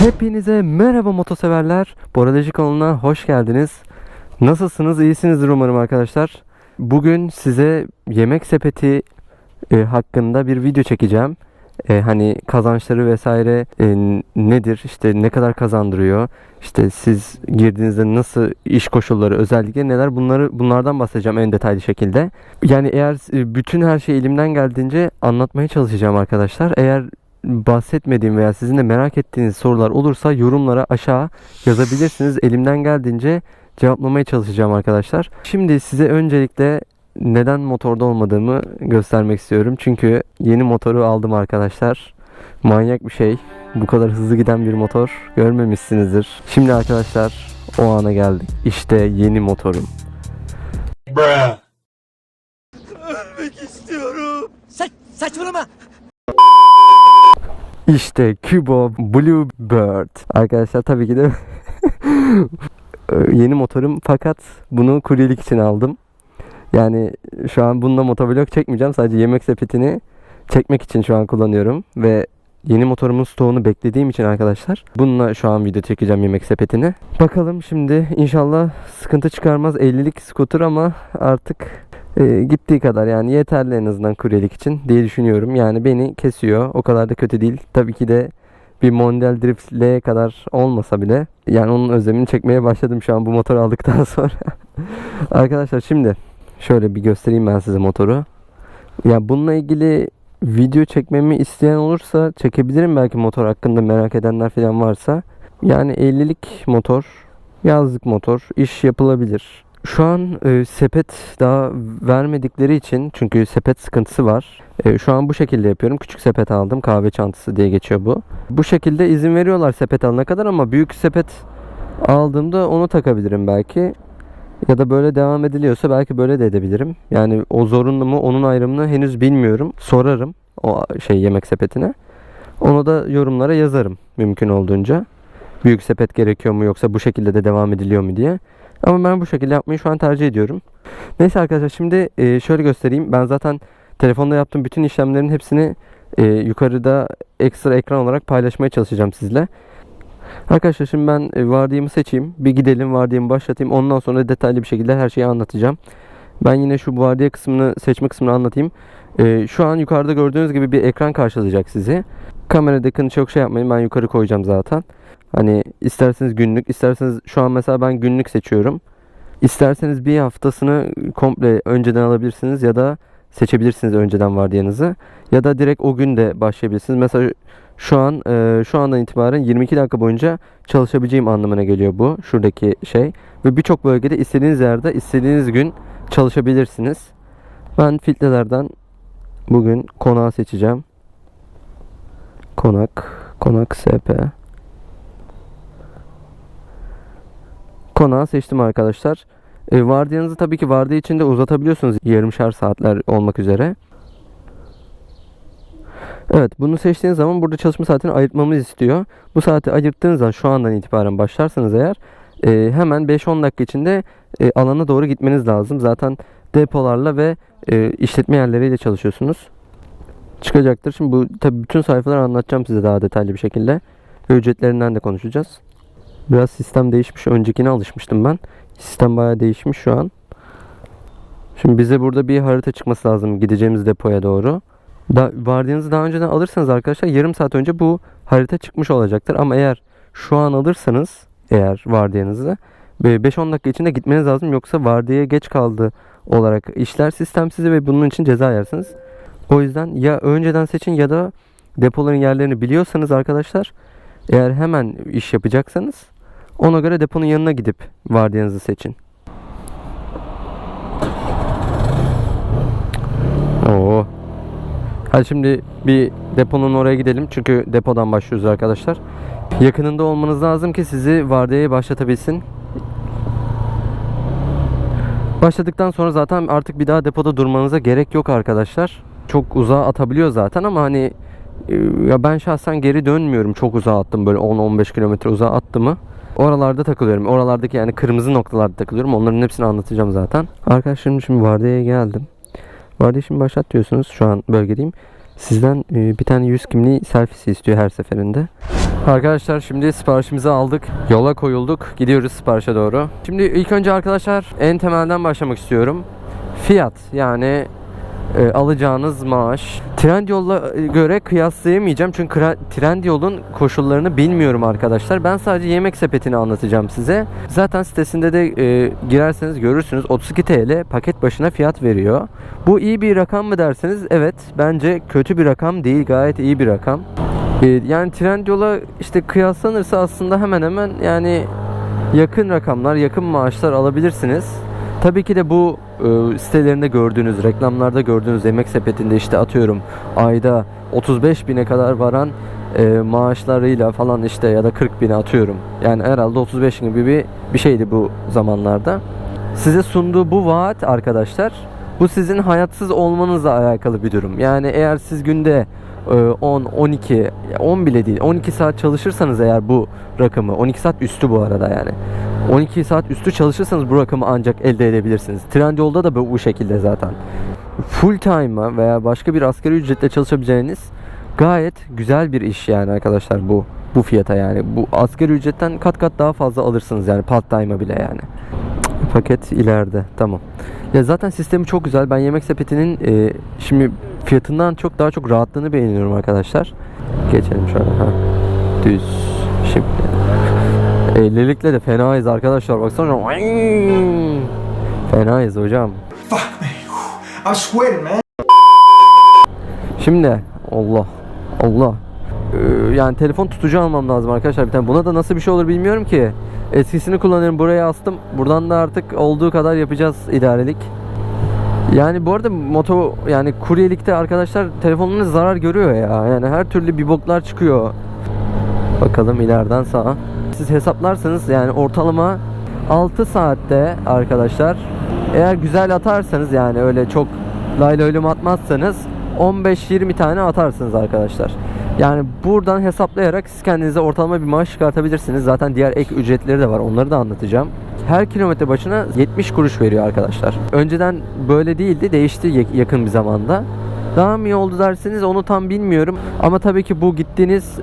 Hepinize merhaba motoseverler. Boroloji kanalına hoş geldiniz. Nasılsınız? İyisinizdir umarım arkadaşlar. Bugün size yemek sepeti e, hakkında bir video çekeceğim. E, hani kazançları vesaire e, nedir? İşte ne kadar kazandırıyor? İşte siz girdiğinizde nasıl iş koşulları, özellikle neler? Bunları bunlardan bahsedeceğim en detaylı şekilde. Yani eğer e, bütün her şey elimden geldiğince anlatmaya çalışacağım arkadaşlar. Eğer bahsetmediğim veya sizin de merak ettiğiniz sorular olursa yorumlara aşağı yazabilirsiniz. Elimden geldiğince cevaplamaya çalışacağım arkadaşlar. Şimdi size öncelikle neden motorda olmadığımı göstermek istiyorum. Çünkü yeni motoru aldım arkadaşlar. Manyak bir şey. Bu kadar hızlı giden bir motor görmemişsinizdir. Şimdi arkadaşlar o ana geldik. İşte yeni motorum. Bruh. İşte Cubo Bluebird. Arkadaşlar tabii ki de yeni motorum fakat bunu kuryelik için aldım. Yani şu an bununla motovlog çekmeyeceğim. Sadece yemek sepetini çekmek için şu an kullanıyorum ve yeni motorumun stoğunu beklediğim için arkadaşlar bununla şu an video çekeceğim yemek sepetini. Bakalım şimdi inşallah sıkıntı çıkarmaz 50'lik scooter ama artık e, gittiği kadar yani yeterli en azından kuryelik için diye düşünüyorum. Yani beni kesiyor. O kadar da kötü değil. Tabii ki de bir Mondial Drift L kadar olmasa bile yani onun özlemini çekmeye başladım şu an bu motoru aldıktan sonra. Arkadaşlar şimdi şöyle bir göstereyim ben size motoru. Ya bununla ilgili video çekmemi isteyen olursa çekebilirim belki motor hakkında merak edenler falan varsa. Yani 50'lik motor, yazlık motor, iş yapılabilir. Şu an e, sepet daha vermedikleri için çünkü sepet sıkıntısı var. E, şu an bu şekilde yapıyorum. Küçük sepet aldım. Kahve çantası diye geçiyor bu. Bu şekilde izin veriyorlar sepet alana kadar ama büyük sepet aldığımda onu takabilirim belki. Ya da böyle devam ediliyorsa belki böyle de edebilirim. Yani o zorunlu mu onun ayrımını henüz bilmiyorum. Sorarım o şey yemek sepetine. Onu da yorumlara yazarım mümkün olduğunca. Büyük sepet gerekiyor mu yoksa bu şekilde de devam ediliyor mu diye. Ama ben bu şekilde yapmayı şu an tercih ediyorum. Neyse arkadaşlar şimdi e, şöyle göstereyim. Ben zaten telefonda yaptığım bütün işlemlerin hepsini e, yukarıda ekstra ekran olarak paylaşmaya çalışacağım sizle. Arkadaşlar şimdi ben e, vardiyamı seçeyim. Bir gidelim vardiyamı başlatayım. Ondan sonra detaylı bir şekilde her şeyi anlatacağım. Ben yine şu vardiya kısmını seçme kısmını anlatayım. E, şu an yukarıda gördüğünüz gibi bir ekran karşılayacak sizi. Kameradakini çok şey yapmayın. Ben yukarı koyacağım zaten. Hani isterseniz günlük, isterseniz şu an mesela ben günlük seçiyorum. İsterseniz bir haftasını komple önceden alabilirsiniz ya da seçebilirsiniz önceden vardiyanızı. Ya da direkt o gün de başlayabilirsiniz. Mesela şu an e, şu andan itibaren 22 dakika boyunca çalışabileceğim anlamına geliyor bu şuradaki şey ve birçok bölgede istediğiniz yerde istediğiniz gün çalışabilirsiniz. Ben filtrelerden bugün konağı seçeceğim. Konak, konak SP. Konağı seçtim arkadaşlar. E, vardiyanızı tabii ki vardiya içinde uzatabiliyorsunuz yarımşar saatler olmak üzere. Evet bunu seçtiğiniz zaman burada çalışma saatini ayırtmamız istiyor. Bu saati ayırttığınız zaman şu andan itibaren başlarsanız eğer e, hemen 5-10 dakika içinde e, alana doğru gitmeniz lazım. Zaten depolarla ve e, işletme yerleriyle çalışıyorsunuz. Çıkacaktır. Şimdi bu tabii bütün sayfaları anlatacağım size daha detaylı bir şekilde. Ücretlerinden de konuşacağız. Biraz sistem değişmiş. Öncekine alışmıştım ben. Sistem bayağı değişmiş şu an. Şimdi bize burada bir harita çıkması lazım gideceğimiz depoya doğru. Da, vardiyanızı daha önceden alırsanız arkadaşlar yarım saat önce bu harita çıkmış olacaktır. Ama eğer şu an alırsanız eğer vardiyanızı 5-10 dakika içinde gitmeniz lazım. Yoksa vardiyaya geç kaldı olarak işler sistem sizi ve bunun için ceza yersiniz. O yüzden ya önceden seçin ya da depoların yerlerini biliyorsanız arkadaşlar eğer hemen iş yapacaksanız ona göre deponun yanına gidip vardiyanızı seçin. Oo. Hadi şimdi bir deponun oraya gidelim. Çünkü depodan başlıyoruz arkadaşlar. Yakınında olmanız lazım ki sizi vardiyaya başlatabilsin. Başladıktan sonra zaten artık bir daha depoda durmanıza gerek yok arkadaşlar. Çok uzağa atabiliyor zaten ama hani e, ya ben şahsen geri dönmüyorum. Çok uzağa attım böyle 10-15 kilometre uzağa attım mı. Oralarda takılıyorum. Oralardaki yani kırmızı noktalarda takılıyorum. Onların hepsini anlatacağım zaten. Arkadaşlarım şimdi vardiyaya geldim. Vardiya şimdi başlat diyorsunuz. Şu an bölgedeyim. Sizden e, bir tane yüz kimliği selfiesi istiyor her seferinde. Arkadaşlar şimdi siparişimizi aldık. Yola koyulduk. Gidiyoruz siparişe doğru. Şimdi ilk önce arkadaşlar en temelden başlamak istiyorum. Fiyat yani e, alacağınız maaş. Trendyol'a e, göre kıyaslayamayacağım çünkü Trendyol'un koşullarını bilmiyorum arkadaşlar. Ben sadece yemek sepetini anlatacağım size. Zaten sitesinde de e, girerseniz görürsünüz 32 TL paket başına fiyat veriyor. Bu iyi bir rakam mı derseniz evet bence kötü bir rakam değil gayet iyi bir rakam. E, yani Trendyol'a işte kıyaslanırsa aslında hemen hemen yani yakın rakamlar, yakın maaşlar alabilirsiniz. Tabii ki de bu e, sitelerinde gördüğünüz, reklamlarda gördüğünüz yemek sepetinde işte atıyorum ayda 35 bine kadar varan e, maaşlarıyla falan işte ya da 40 bine atıyorum. Yani herhalde 35 gibi bir, bir şeydi bu zamanlarda. Size sunduğu bu vaat arkadaşlar bu sizin hayatsız olmanızla alakalı bir durum. Yani eğer siz günde e, 10, 12, 10 bile değil 12 saat çalışırsanız eğer bu rakamı 12 saat üstü bu arada yani 12 saat üstü çalışırsanız bu rakamı ancak elde edebilirsiniz. Trendyol'da da bu, şekilde zaten. Full time'a veya başka bir asgari ücretle çalışabileceğiniz gayet güzel bir iş yani arkadaşlar bu bu fiyata yani. Bu asgari ücretten kat kat daha fazla alırsınız yani part time'a bile yani. Paket ileride. Tamam. Ya zaten sistemi çok güzel. Ben yemek sepetinin e, şimdi fiyatından çok daha çok rahatlığını beğeniyorum arkadaşlar. Geçelim şöyle. Ha. Düz. Şimdi. 50'likle de fenayız arkadaşlar. Baksana. Fenayız hocam. Fuck me. I'm sweating, man. Şimdi Allah Allah Ee, yani telefon tutucu almam lazım arkadaşlar bir tane. Buna da nasıl bir şey olur bilmiyorum ki. Eskisini kullanıyorum buraya astım. Buradan da artık olduğu kadar yapacağız idarelik. Yani bu arada moto yani kuryelikte arkadaşlar telefonunuz zarar görüyor ya. Yani her türlü bir boklar çıkıyor. Bakalım ileriden sağa. Siz hesaplarsanız yani ortalama 6 saatte arkadaşlar eğer güzel atarsanız yani öyle çok layla ölüm atmazsanız 15-20 tane atarsınız arkadaşlar. Yani buradan hesaplayarak siz kendinize ortalama bir maaş çıkartabilirsiniz. Zaten diğer ek ücretleri de var. Onları da anlatacağım. Her kilometre başına 70 kuruş veriyor arkadaşlar. Önceden böyle değildi. Değişti ya- yakın bir zamanda. Daha mı iyi oldu derseniz onu tam bilmiyorum. Ama tabii ki bu gittiğiniz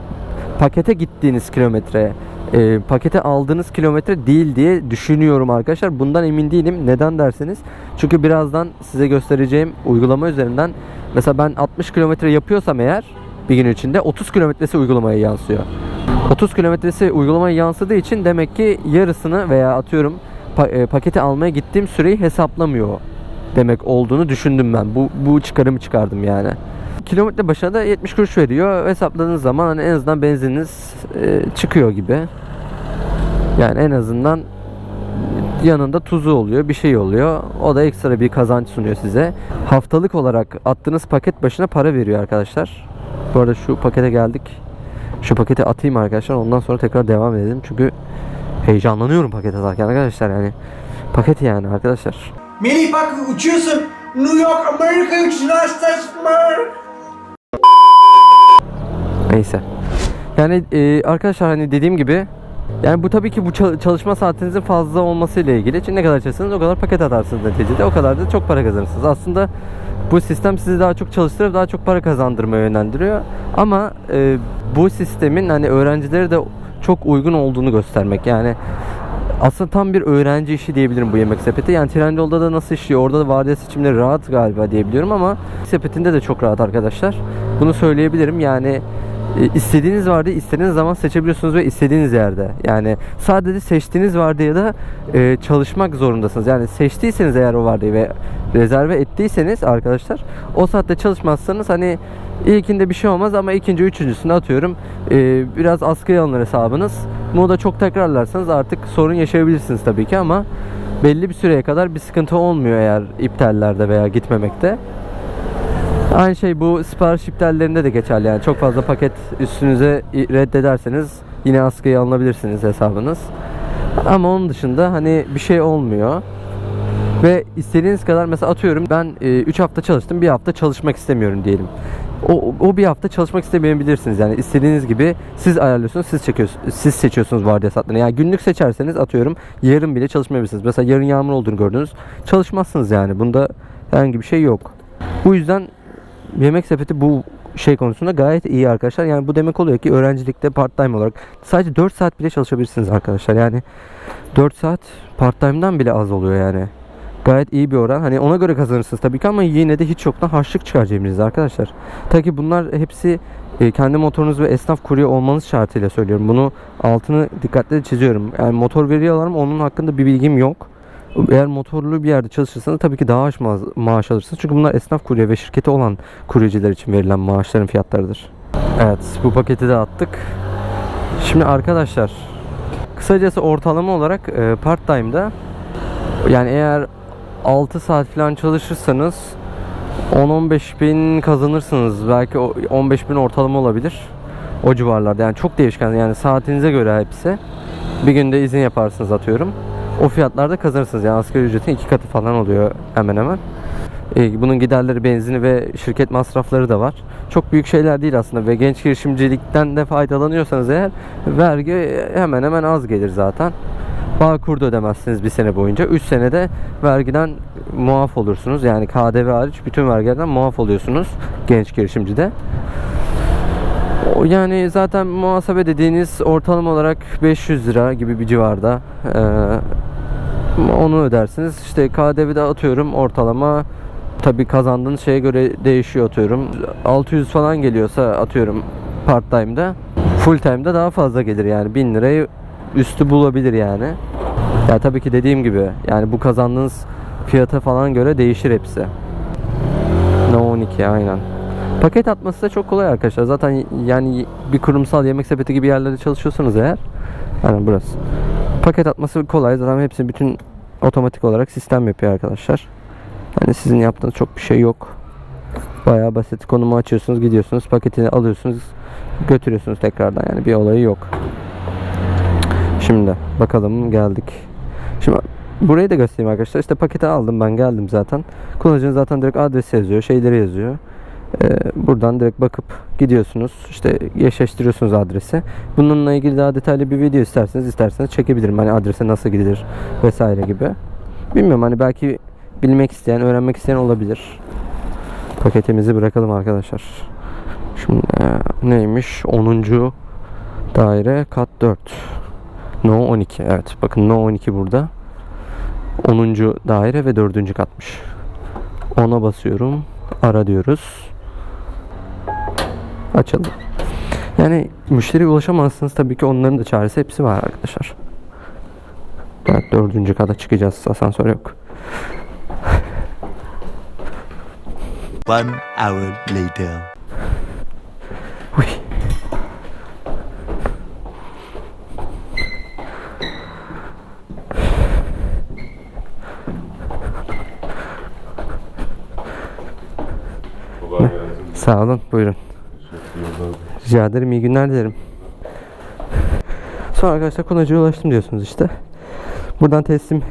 pakete gittiğiniz kilometre e, pakete aldığınız kilometre değil diye düşünüyorum arkadaşlar. Bundan emin değilim. Neden derseniz çünkü birazdan size göstereceğim uygulama üzerinden mesela ben 60 kilometre yapıyorsam eğer bir gün içinde 30 kilometresi uygulamaya yansıyor. 30 kilometresi uygulamaya yansıdığı için demek ki yarısını veya atıyorum e, paketi almaya gittiğim süreyi hesaplamıyor demek olduğunu düşündüm ben. Bu bu çıkarımı çıkardım yani. Kilometre başına da 70 kuruş veriyor. Hesapladığınız zaman hani en azından benzininiz e, çıkıyor gibi. Yani en azından yanında tuzu oluyor, bir şey oluyor. O da ekstra bir kazanç sunuyor size. Haftalık olarak attığınız paket başına para veriyor arkadaşlar. Bu arada şu pakete geldik. Şu paketi atayım arkadaşlar. Ondan sonra tekrar devam edelim. Çünkü heyecanlanıyorum paket atarken arkadaşlar yani. Paket yani arkadaşlar. Melih bak uçuyorsun. New York, Amerika uçuşuna Amerika. Neyse. Yani e, arkadaşlar hani dediğim gibi yani bu tabii ki bu çal- çalışma saatinizin fazla olması ile ilgili. Çünkü ne kadar çalışırsanız o kadar paket atarsınız neticede. O kadar da çok para kazanırsınız. Aslında bu sistem sizi daha çok çalıştırıp daha çok para kazandırmaya yönlendiriyor. Ama e, bu sistemin hani öğrencilere de çok uygun olduğunu göstermek. Yani aslında tam bir öğrenci işi diyebilirim bu yemek sepeti. Yani Trendyol'da da nasıl işliyor? Orada da vardiya seçimleri rahat galiba diyebiliyorum ama sepetinde de çok rahat arkadaşlar. Bunu söyleyebilirim. Yani istediğiniz vardı istediğiniz zaman seçebiliyorsunuz ve istediğiniz yerde. Yani sadece seçtiğiniz vardiyada e, çalışmak zorundasınız. Yani seçtiyseniz eğer o vardiyayı ve rezerve ettiyseniz arkadaşlar o saatte çalışmazsanız hani ilkinde bir şey olmaz ama ikinci üçüncüsünde atıyorum e, biraz askıya alınır hesabınız. Bunu da çok tekrarlarsanız artık sorun yaşayabilirsiniz tabii ki ama belli bir süreye kadar bir sıkıntı olmuyor eğer iptallerde veya gitmemekte. Aynı şey bu sipariş iptallerinde de geçerli yani çok fazla paket üstünüze reddederseniz yine askıya alınabilirsiniz hesabınız. Ama onun dışında hani bir şey olmuyor. Ve istediğiniz kadar mesela atıyorum ben 3 hafta çalıştım bir hafta çalışmak istemiyorum diyelim. O, o bir hafta çalışmak istemeyebilirsiniz yani istediğiniz gibi siz ayarlıyorsunuz siz çekiyorsunuz siz seçiyorsunuz vardiya saatlerini. Yani günlük seçerseniz atıyorum yarın bile çalışmayabilirsiniz. Mesela yarın yağmur olduğunu gördünüz çalışmazsınız yani bunda herhangi bir şey yok. Bu yüzden yemek sepeti bu şey konusunda gayet iyi arkadaşlar. Yani bu demek oluyor ki öğrencilikte part time olarak sadece 4 saat bile çalışabilirsiniz arkadaşlar. Yani 4 saat part time'dan bile az oluyor yani. Gayet iyi bir oran. Hani ona göre kazanırsınız tabii ki ama yine de hiç yoktan harçlık çıkar arkadaşlar. Tabii ki bunlar hepsi e, kendi motorunuz ve esnaf kurye olmanız şartıyla söylüyorum. Bunu altını dikkatle çiziyorum. Yani motor veriyorlar mı onun hakkında bir bilgim yok. Eğer motorlu bir yerde çalışırsanız tabii ki daha az ma- maaş alırsınız. Çünkü bunlar esnaf kurye ve şirketi olan kuryeciler için verilen maaşların fiyatlarıdır. Evet bu paketi de attık. Şimdi arkadaşlar kısacası ortalama olarak e, part time'da yani eğer 6 saat falan çalışırsanız 10-15 bin kazanırsınız. Belki o 15 bin ortalama olabilir. O civarlarda yani çok değişken yani saatinize göre hepsi. Bir günde izin yaparsınız atıyorum. O fiyatlarda kazanırsınız yani asgari ücretin iki katı falan oluyor hemen hemen. E, bunun giderleri, benzini ve şirket masrafları da var. Çok büyük şeyler değil aslında ve genç girişimcilikten de faydalanıyorsanız eğer vergi hemen hemen az gelir zaten. Bağkur da ödemezsiniz bir sene boyunca. 3 senede vergiden muaf olursunuz. Yani KDV hariç bütün vergilerden muaf oluyorsunuz genç girişimcide. Yani zaten muhasebe dediğiniz ortalama olarak 500 lira gibi bir civarda. Ee, onu ödersiniz. İşte KDV'de atıyorum ortalama tabi kazandığınız şeye göre değişiyor atıyorum. 600 falan geliyorsa atıyorum part time'da. Full time'da daha fazla gelir yani 1000 lirayı üstü bulabilir yani. Ya tabii ki dediğim gibi yani bu kazandığınız fiyata falan göre değişir hepsi. No 12 aynen. Paket atması da çok kolay arkadaşlar. Zaten yani bir kurumsal yemek sepeti gibi yerlerde çalışıyorsanız eğer yani burası. Paket atması kolay. Zaten hepsi bütün otomatik olarak sistem yapıyor arkadaşlar. Yani sizin yaptığınız çok bir şey yok. Bayağı basit. Konumu açıyorsunuz, gidiyorsunuz, paketini alıyorsunuz, götürüyorsunuz tekrardan. Yani bir olayı yok. Şimdi bakalım geldik. Şimdi burayı da göstereyim arkadaşlar. İşte paketi aldım ben geldim zaten. Kullanıcının zaten direkt adresi yazıyor, şeyleri yazıyor. Ee, buradan direkt bakıp gidiyorsunuz. İşte eşleştiriyorsunuz adresi. Bununla ilgili daha detaylı bir video isterseniz isterseniz çekebilirim. Hani adrese nasıl gidilir vesaire gibi. Bilmiyorum hani belki bilmek isteyen, öğrenmek isteyen olabilir. Paketimizi bırakalım arkadaşlar. Şimdi e, neymiş? 10. daire kat 4. No 12. Evet bakın No 12 burada. 10. daire ve 4. katmış. Ona basıyorum. Ara diyoruz. Açalım. Yani müşteriye ulaşamazsınız tabii ki onların da çaresi hepsi var arkadaşlar. Evet dördüncü kata çıkacağız. Asansör yok. One hour later. Uy. Sağ olun. Buyurun. Rica ederim. iyi günler dilerim. Sonra arkadaşlar kullanıcıya ulaştım diyorsunuz işte. Buradan teslim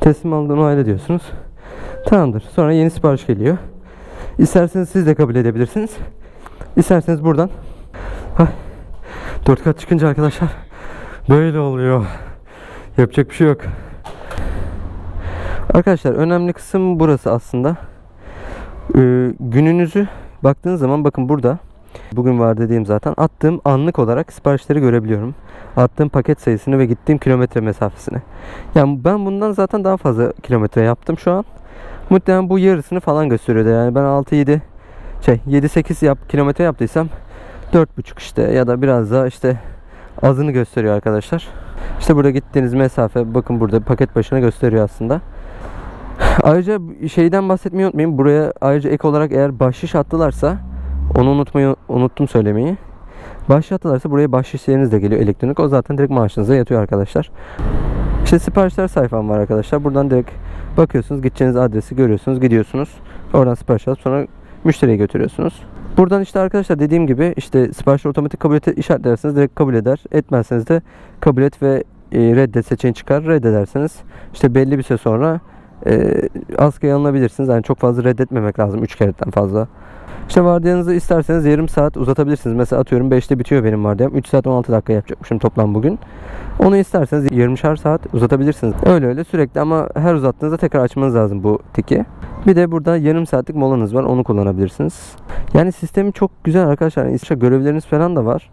teslim aldığını onayla diyorsunuz. Tamamdır. Sonra yeni sipariş geliyor. İsterseniz siz de kabul edebilirsiniz. İsterseniz buradan. Ay, dört kat çıkınca arkadaşlar böyle oluyor. Yapacak bir şey yok. Arkadaşlar önemli kısım burası aslında. Ee, gününüzü baktığınız zaman bakın burada bugün var dediğim zaten attığım anlık olarak siparişleri görebiliyorum. Attığım paket sayısını ve gittiğim kilometre mesafesini. Yani ben bundan zaten daha fazla kilometre yaptım şu an. Muhtemelen bu yarısını falan gösteriyordu. Yani ben 6-7 şey 7-8 yap, kilometre yaptıysam 4,5 işte ya da biraz daha işte azını gösteriyor arkadaşlar. İşte burada gittiğiniz mesafe bakın burada paket başına gösteriyor aslında. Ayrıca şeyden bahsetmeyi unutmayın. Buraya ayrıca ek olarak eğer bahşiş attılarsa onu unutmayı unuttum söylemeyi. Bahşiş attılarsa buraya bahşişleriniz de geliyor elektronik. O zaten direkt maaşınıza yatıyor arkadaşlar. İşte siparişler sayfam var arkadaşlar. Buradan direkt bakıyorsunuz. Gideceğiniz adresi görüyorsunuz. Gidiyorsunuz. Oradan sipariş alıp sonra müşteriye götürüyorsunuz. Buradan işte arkadaşlar dediğim gibi işte siparişi otomatik kabul et işaretlerseniz direkt kabul eder. Etmezseniz de kabul et ve e, reddet seçeneği çıkar. Reddederseniz işte belli bir süre sonra e, askıya alınabilirsiniz. Yani çok fazla reddetmemek lazım. 3 kereden fazla. İşte vardiyanızı isterseniz yarım saat uzatabilirsiniz. Mesela atıyorum 5'te bitiyor benim vardiyam. 3 saat 16 dakika yapacakmışım toplam bugün. Onu isterseniz yarımşar saat uzatabilirsiniz. Öyle öyle sürekli ama her uzattığınızda tekrar açmanız lazım bu tiki. Bir de burada yarım saatlik molanız var. Onu kullanabilirsiniz. Yani sistemi çok güzel arkadaşlar. Yani işte görevleriniz falan da var.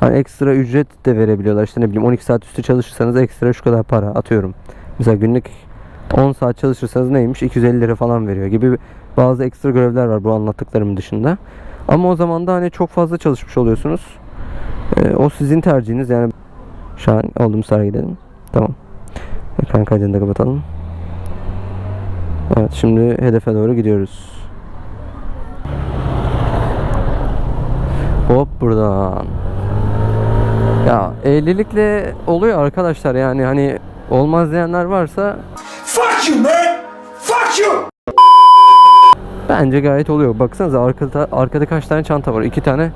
Hani ekstra ücret de verebiliyorlar. İşte ne bileyim 12 saat üstü çalışırsanız ekstra şu kadar para atıyorum. Mesela günlük 10 saat çalışırsanız neymiş 250 lira falan veriyor gibi bazı ekstra görevler var bu anlattıklarımın dışında. Ama o zaman da hani çok fazla çalışmış oluyorsunuz. Ee, o sizin tercihiniz yani. Şu an olduğumuz tarafa gidelim. Tamam. Ekran kaydını da kapatalım. Evet şimdi hedefe doğru gidiyoruz. Hop buradan. Ya evlilikle oluyor arkadaşlar yani hani olmaz diyenler varsa You, man! Fuck you! bence gayet oluyor. Baksanıza arkada, arkada kaç tane çanta var. iki tane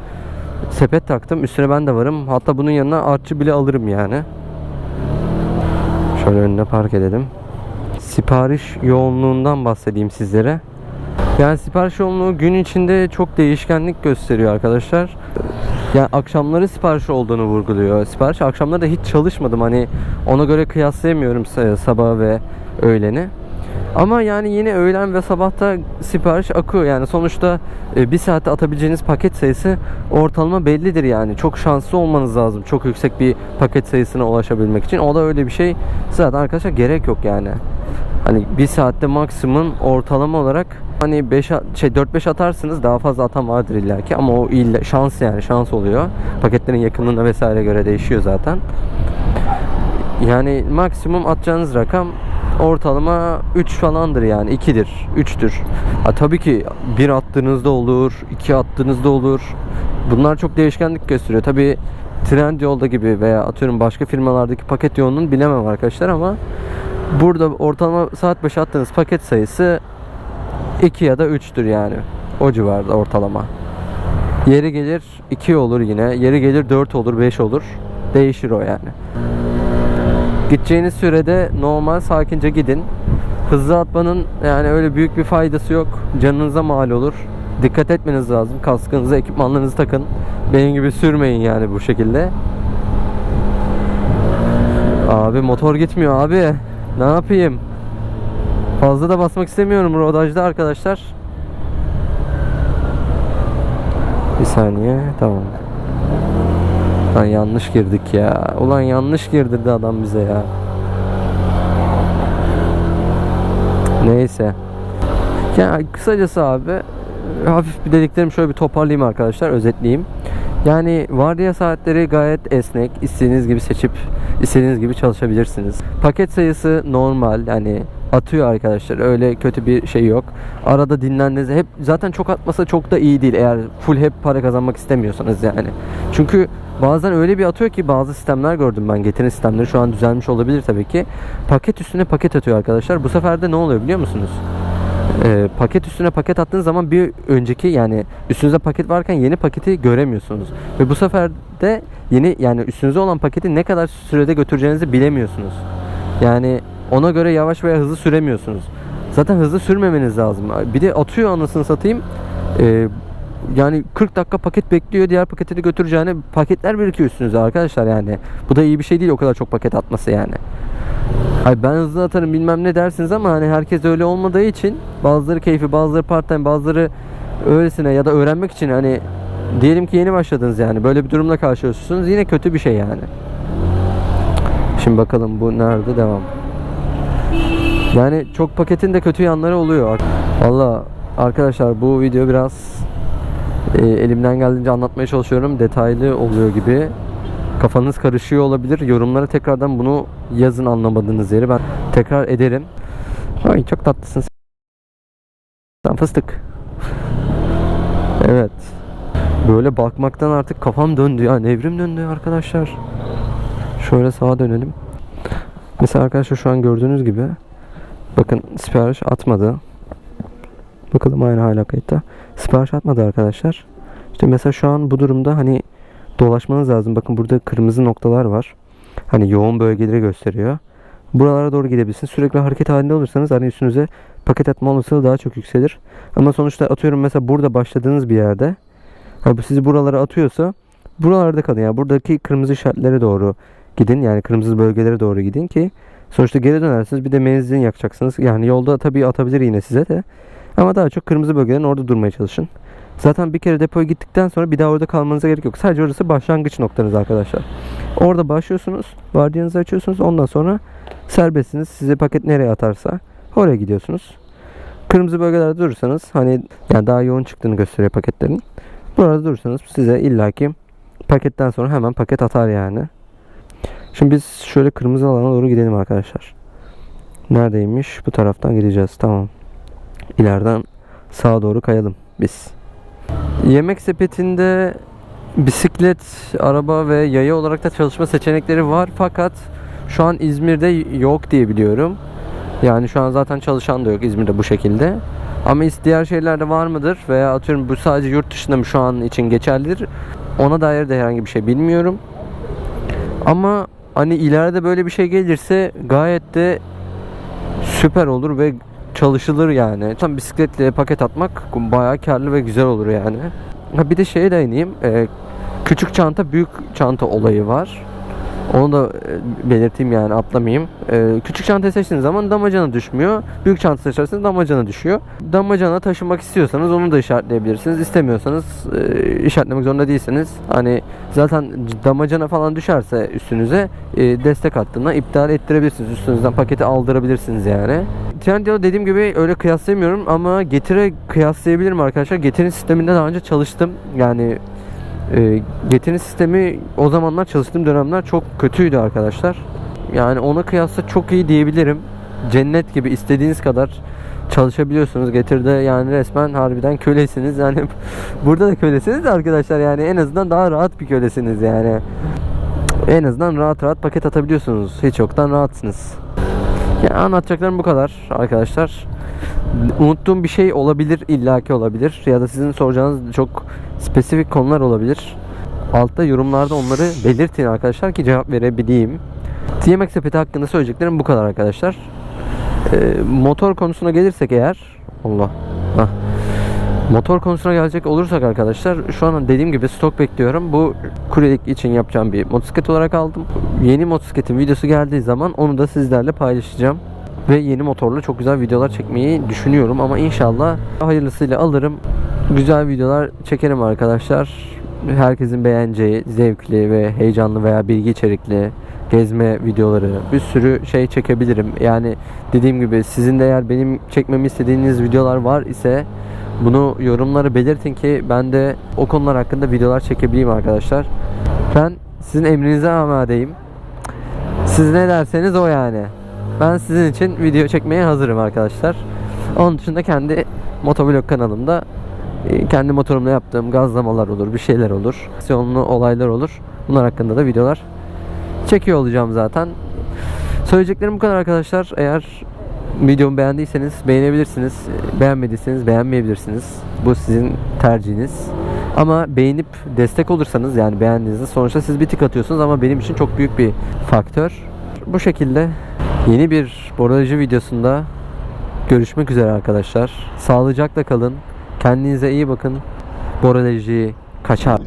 sepet taktım. Üstüne ben de varım. Hatta bunun yanına artçı bile alırım yani. Şöyle önüne park edelim. Sipariş yoğunluğundan bahsedeyim sizlere. Yani sipariş yoğunluğu gün içinde çok değişkenlik gösteriyor arkadaşlar. Yani akşamları sipariş olduğunu vurguluyor. Sipariş akşamları da hiç çalışmadım. Hani ona göre kıyaslayamıyorum sa- sabah ve öğleni. Ama yani yine öğlen ve sabahta sipariş akıyor. Yani sonuçta e, bir saatte atabileceğiniz paket sayısı ortalama bellidir yani. Çok şanslı olmanız lazım. Çok yüksek bir paket sayısına ulaşabilmek için. O da öyle bir şey zaten arkadaşlar gerek yok yani. Hani bir saatte maksimum ortalama olarak hani 5 şey 4-5 atarsınız daha fazla atan vardır illaki ama o illa şans yani şans oluyor. Paketlerin yakınlığına vesaire göre değişiyor zaten. Yani maksimum atacağınız rakam ortalama 3 falandır yani 2'dir 3'tür. Ha, tabii ki bir attığınızda olur, iki attığınızda olur. Bunlar çok değişkenlik gösteriyor. Tabii Trendyol'da gibi veya atıyorum başka firmalardaki paket yoğunluğunu bilemem arkadaşlar ama burada ortalama saat başı attığınız paket sayısı 2 ya da 3'tür yani. O civarda ortalama. Yeri gelir 2 olur yine. Yeri gelir 4 olur, 5 olur. Değişir o yani. Gideceğiniz sürede normal sakince gidin. Hızlı atmanın yani öyle büyük bir faydası yok. Canınıza mal olur. Dikkat etmeniz lazım. Kaskınızı, ekipmanlarınızı takın. Benim gibi sürmeyin yani bu şekilde. Abi motor gitmiyor abi. Ne yapayım? Fazla da basmak istemiyorum rodajda arkadaşlar. Bir saniye. Tamam. Lan yanlış girdik ya. Ulan yanlış girdirdi adam bize ya. Neyse. Ya kısacası abi hafif bir dediklerimi şöyle bir toparlayayım arkadaşlar özetleyeyim. Yani vardiya saatleri gayet esnek. İstediğiniz gibi seçip istediğiniz gibi çalışabilirsiniz. Paket sayısı normal yani atıyor arkadaşlar. Öyle kötü bir şey yok. Arada dinlendiğinizde hep zaten çok atmasa çok da iyi değil eğer full hep para kazanmak istemiyorsanız yani. Çünkü bazen öyle bir atıyor ki bazı sistemler gördüm ben. Getirin sistemleri şu an düzelmiş olabilir tabii ki. Paket üstüne paket atıyor arkadaşlar. Bu sefer de ne oluyor biliyor musunuz? Ee, paket üstüne paket attığınız zaman bir önceki yani üstünüzde paket varken yeni paketi göremiyorsunuz. Ve bu sefer de yeni yani üstünüzde olan paketi ne kadar sürede götüreceğinizi bilemiyorsunuz. Yani ona göre yavaş veya hızlı süremiyorsunuz. Zaten hızlı sürmemeniz lazım. Bir de atıyor anasını satayım. Ee, yani 40 dakika paket bekliyor diğer paketi de götüreceğine paketler birikiyor üstünüze arkadaşlar yani. Bu da iyi bir şey değil o kadar çok paket atması yani. Ay ben hızlı atarım bilmem ne dersiniz ama hani herkes öyle olmadığı için bazıları keyfi bazıları part time bazıları öylesine ya da öğrenmek için hani diyelim ki yeni başladınız yani böyle bir durumla karşılaşıyorsunuz yine kötü bir şey yani. Şimdi bakalım bu nerede devam. Yani çok paketin de kötü yanları oluyor. Valla arkadaşlar bu video biraz e, elimden geldiğince anlatmaya çalışıyorum. Detaylı oluyor gibi. Kafanız karışıyor olabilir. Yorumlara tekrardan bunu yazın anlamadığınız yeri. Ben tekrar ederim. Ay çok tatlısın. Sen fıstık. Evet. Böyle bakmaktan artık kafam döndü ya. Nevrim döndü arkadaşlar. Şöyle sağa dönelim. Mesela arkadaşlar şu an gördüğünüz gibi bakın sipariş atmadı. Bakalım aynı hala kayıtta. Sipariş atmadı arkadaşlar. İşte mesela şu an bu durumda hani dolaşmanız lazım. Bakın burada kırmızı noktalar var. Hani yoğun bölgeleri gösteriyor. buralara doğru gidebilirsiniz. Sürekli hareket halinde olursanız hani üstünüze paket atma olasılığı daha çok yükselir. Ama sonuçta atıyorum mesela burada başladığınız bir yerde ha bu sizi buralara atıyorsa buralarda kalın. Yani buradaki kırmızı işaretlere doğru gidin. Yani kırmızı bölgelere doğru gidin ki sonuçta geri dönersiniz. Bir de menzilini yakacaksınız. Yani yolda tabii atabilir yine size de. Ama daha çok kırmızı bölgelerin orada durmaya çalışın. Zaten bir kere depoya gittikten sonra bir daha orada kalmanıza gerek yok. Sadece orası başlangıç noktanız arkadaşlar. Orada başlıyorsunuz. Vardiyanızı açıyorsunuz. Ondan sonra serbestsiniz. Size paket nereye atarsa oraya gidiyorsunuz. Kırmızı bölgelerde durursanız hani yani daha yoğun çıktığını gösteriyor paketlerin. Burada durursanız size illaki paketten sonra hemen paket atar yani. Şimdi biz şöyle kırmızı alana doğru gidelim arkadaşlar. Neredeymiş? Bu taraftan gideceğiz. Tamam. İleriden sağa doğru kayalım biz. Yemek sepetinde bisiklet, araba ve yaya olarak da çalışma seçenekleri var fakat şu an İzmir'de yok diye biliyorum. Yani şu an zaten çalışan da yok İzmir'de bu şekilde. Ama diğer şehirlerde var mıdır veya atıyorum bu sadece yurt dışında mı şu an için geçerlidir? Ona dair de herhangi bir şey bilmiyorum. Ama hani ileride böyle bir şey gelirse gayet de süper olur ve çalışılır yani. Tam bisikletle paket atmak bayağı karlı ve güzel olur yani. Ha bir de şeye değineyim. Ee, küçük çanta büyük çanta olayı var. Onu da e, belirteyim yani atlamayayım. Ee, küçük çantayı seçtiğiniz zaman damacana düşmüyor. Büyük çanta seçerseniz damacana düşüyor. Damacana taşımak istiyorsanız onu da işaretleyebilirsiniz. İstemiyorsanız e, işaretlemek zorunda değilsiniz. Hani zaten damacana falan düşerse üstünüze e, destek hattına iptal ettirebilirsiniz. Üstünüzden paketi aldırabilirsiniz yani. Trendyol dediğim gibi öyle kıyaslayamıyorum ama Getir'e kıyaslayabilirim arkadaşlar. Getir'in sisteminde daha önce çalıştım. Yani e, Getir'in sistemi o zamanlar çalıştığım dönemler çok kötüydü arkadaşlar. Yani ona kıyasla çok iyi diyebilirim. Cennet gibi istediğiniz kadar çalışabiliyorsunuz. Getir'de yani resmen harbiden kölesiniz. Yani burada da kölesiniz de arkadaşlar yani en azından daha rahat bir kölesiniz yani. En azından rahat rahat paket atabiliyorsunuz. Hiç yoktan rahatsınız. Ya anlatacaklarım bu kadar arkadaşlar. Unuttuğum bir şey olabilir, illaki olabilir ya da sizin soracağınız çok spesifik konular olabilir. Altta yorumlarda onları belirtin arkadaşlar ki cevap verebileyim. Yemek sepeti hakkında söyleyeceklerim bu kadar arkadaşlar. Ee, motor konusuna gelirsek eğer Allah. Hah. Motor konusuna gelecek olursak arkadaşlar şu an dediğim gibi stok bekliyorum. Bu kuryelik için yapacağım bir motosiklet olarak aldım. Yeni motosikletin videosu geldiği zaman onu da sizlerle paylaşacağım. Ve yeni motorla çok güzel videolar çekmeyi düşünüyorum ama inşallah hayırlısıyla alırım. Güzel videolar çekerim arkadaşlar. Herkesin beğeneceği, zevkli ve heyecanlı veya bilgi içerikli gezme videoları, bir sürü şey çekebilirim. Yani dediğim gibi sizin de eğer benim çekmemi istediğiniz videolar var ise bunu yorumlara belirtin ki ben de o konular hakkında videolar çekebileyim arkadaşlar. Ben sizin emrinize amadeyim. Siz ne derseniz o yani. Ben sizin için video çekmeye hazırım arkadaşlar. Onun dışında kendi motovlog kanalımda e, kendi motorumla yaptığım gazlamalar olur, bir şeyler olur. Aksiyonlu olaylar olur. Bunlar hakkında da videolar çekiyor olacağım zaten. Söyleyeceklerim bu kadar arkadaşlar. Eğer videomu beğendiyseniz beğenebilirsiniz. Beğenmediyseniz beğenmeyebilirsiniz. Bu sizin tercihiniz. Ama beğenip destek olursanız yani beğendiğinizde sonuçta siz bir tık atıyorsunuz ama benim için çok büyük bir faktör. Bu şekilde yeni bir boroloji videosunda görüşmek üzere arkadaşlar. Sağlıcakla kalın. Kendinize iyi bakın. Boroloji kaçar.